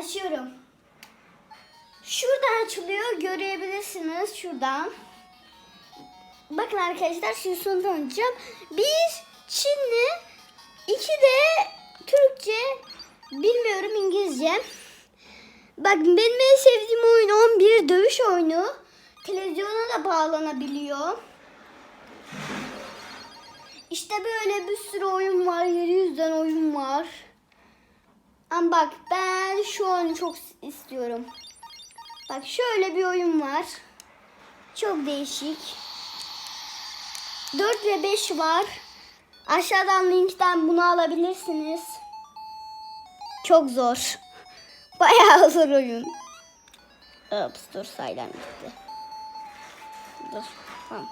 Açıyorum. Şuradan açılıyor. Görebilirsiniz şuradan. Bakın arkadaşlar şu sonu tanıtacağım. Bir Çinli, iki de Türkçe, bilmiyorum İngilizce. Bak benim en sevdiğim oyun 11 dövüş oyunu. Televizyona da bağlanabiliyor. İşte böyle bir sürü oyun var. 700'den oyun var. Ama bak ben şu oyunu çok istiyorum. Bak şöyle bir oyun var. Çok değişik. 4 ve 5 var. Aşağıdan linkten bunu alabilirsiniz. Çok zor. Bayağı zor oyun. Ups dur sayılar gitti. Dur tamam.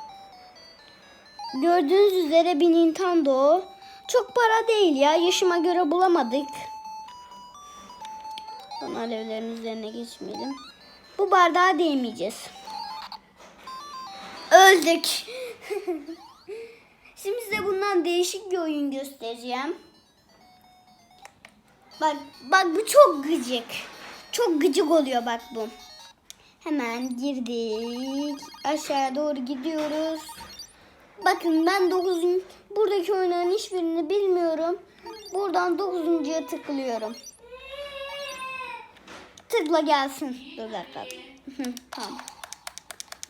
Gördüğünüz üzere bir Nintendo. Çok para değil ya. Yaşıma göre bulamadık. Son alevlerin üzerine geçmeyelim. Bu bardağa değmeyeceğiz. Öldük. Şimdi size bundan değişik bir oyun göstereceğim. Bak bak bu çok gıcık. Çok gıcık oluyor bak bu. Hemen girdik. Aşağıya doğru gidiyoruz. Bakın ben 9. buradaki oyunların hiçbirini bilmiyorum. Buradan 9.ya tıklıyorum. Tıkla gelsin. Dur dakika. Tamam.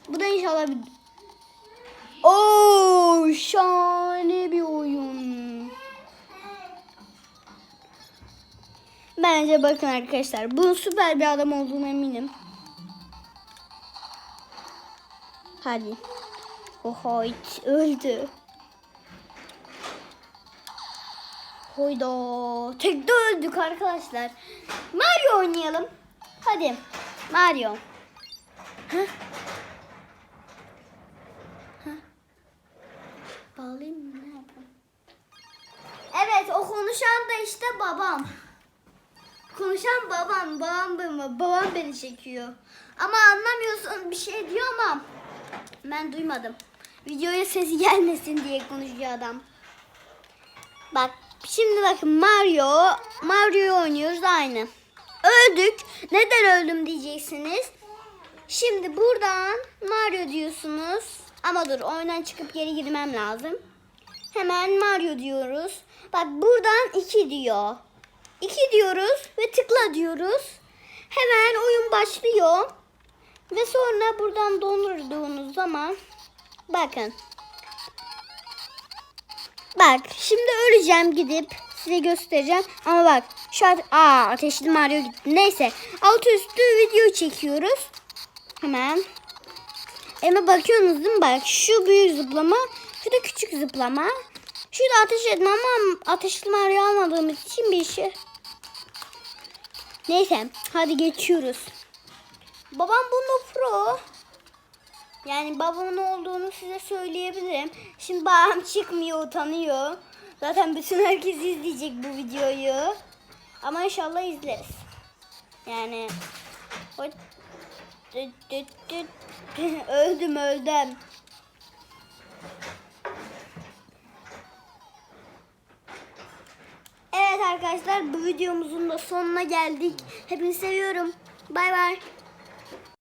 Bu da inşallah bir... Oo, şahane bir oyun. Bence bakın arkadaşlar. Bunun süper bir adam olduğuna eminim. Hadi. Oho öldü. Hoyda. Tekte öldük arkadaşlar. Mario oynayalım. Hadi. Mario. Hah. Hah. Bağlayayım mı? Ne? Evet o konuşan da işte babam. Konuşan babam. Babam beni, babam beni çekiyor. Ama anlamıyorsun bir şey diyor ama ben duymadım. Videoya sesi gelmesin diye konuşuyor adam. Bak şimdi bakın Mario. Mario oynuyoruz aynı. Öldük. Neden öldüm diyeceksiniz. Şimdi buradan Mario diyorsunuz. Ama dur oyundan çıkıp geri girmem lazım. Hemen Mario diyoruz. Bak buradan 2 diyor. 2 diyoruz ve tıkla diyoruz. Hemen oyun başlıyor. Ve sonra buradan dondurduğunuz zaman bakın. Bak şimdi öleceğim gidip size göstereceğim. Ama bak şu an aa ateşli Mario gitti. Neyse altı üstü video çekiyoruz. Hemen. Ama bakıyorsunuz değil mi? Bak şu büyük zıplama. Şu da küçük zıplama. Şu da ateş etme ama ateşli Mario almadığımız için bir şey. Neyse hadi geçiyoruz. Babam bunu pro. Yani babamın olduğunu size söyleyebilirim. Şimdi babam çıkmıyor, utanıyor. Zaten bütün herkes izleyecek bu videoyu. Ama inşallah izleriz. Yani öldüm öldüm. Evet arkadaşlar bu videomuzun da sonuna geldik. Hepinizi seviyorum. Bay bay.